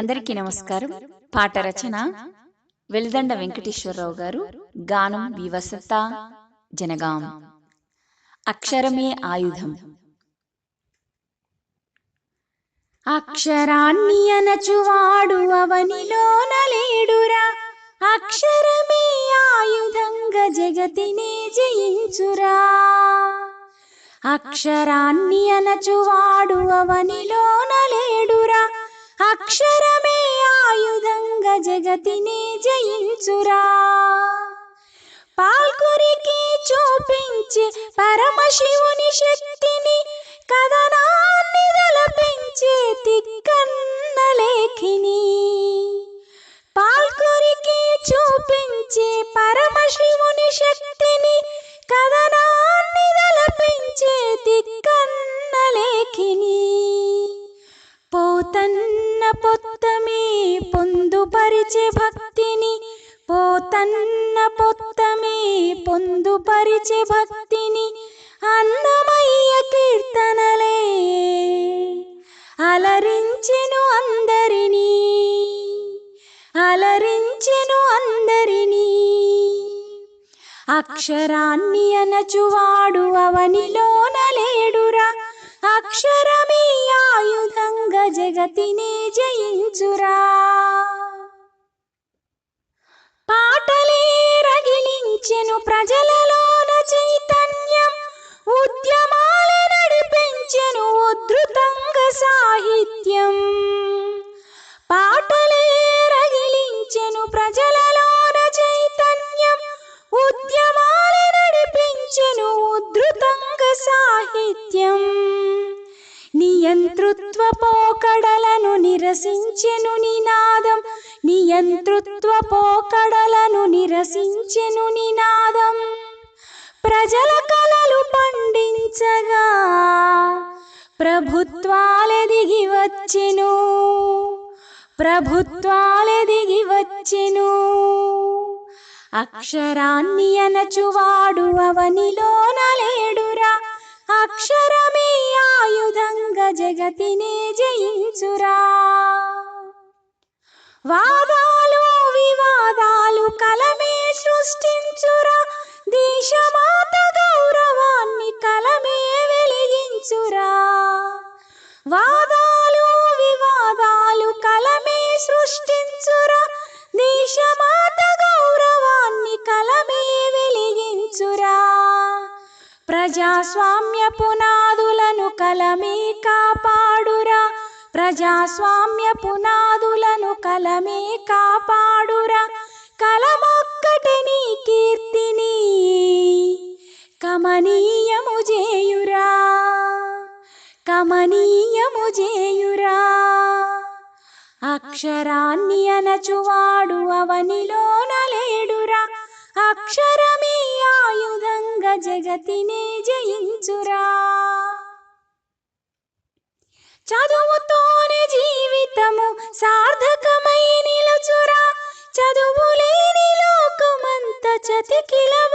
అందరికీ నమస్కారం. పాట రచన వెల్దండ వెంకటేశ్వరరావు గారు గానం వివసత జనగాం. అక్షరమే ఆయుధం. అక్షరాన్ని అనచువాడు అవనిలోన లేడురా. అక్షరమే ఆయుధంగా జగతినే జయించురా. అక్షరాన్ని అనచువాడు అవనిలోన లేడురా అక్షరమే ఆయుధంగా జగతిని జయించురా. పాల్కురికి చూపించి పరమశివుని శక్తి భక్తిని పోతన్న పొత్తమే పొందుపరిచే భక్తిని అన్నమయ్య కీర్తనలే. అలరించెను అందరినీ అలరించెను అందరినీ. అక్షరాన్ని అనచువాడు అవనిలోన లేడురా. అక్షరమే ఆయుధంగా జగతినే జయించురా. నిత్యం. నియంతృత్వ పోకడలను నిరసించెను నినాదం. నియంతృత్వ పోకడలను నిరసించెను నినాదం. ప్రజల కలలు పండించగా ప్రభుత్వాలే దిగి వచ్చెను. ప్రభుత్వాలే దిగి వచ్చెను. అక్షరాన్ని అనచువాడు అవనిలోన అక్షరమే ఆయుధంగా జగతినే జయించురా. వాదాలు వివాదాలు కలమే సృష్టించురా. ప్రజాస్వామ్య పునాదులను కలమీ కాపాడురా. ప్రజాస్వామ్య పునాదులను కలమీ కాపాడురా. కలమొక్కటి నీ కీర్తిని కమనీయము చేయురా. కమనీయము చేయురా. అక్షరాన్ని అనచువాడు అవనిలోనలేడు చదువుతోనే జీవితము సార్థకమై నిలుచురా. చదువు లేని లోకమంత చతికిలబడిపోవురా.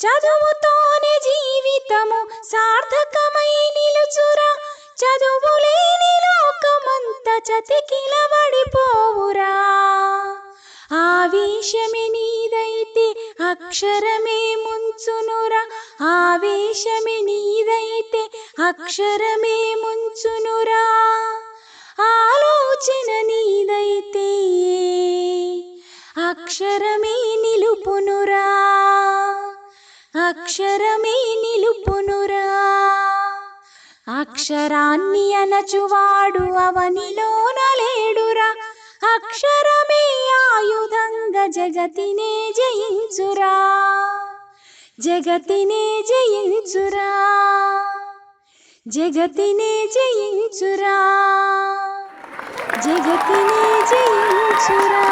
చదువుతోనే జీవితము సార్థకమై నిలుచురా. చదువు లేని లోకమంత చతికిలబడిపోవురా. ఆవేశమే నీదైతే అక్షరమే ముందు అక్షరమే ముంచునురా ఆలోచన నీదైతే అక్షరమే నిలుపునురా. అక్షరమే నిలుపునురా. అక్షరాన్ని అనచువాడు అవనిలోన లేడురా. అక్షరమే ఆయుధంగా జగతినే జయించురా. జగతినే జయించురా. జగతినే జయించురా. జగతినే జయించురా.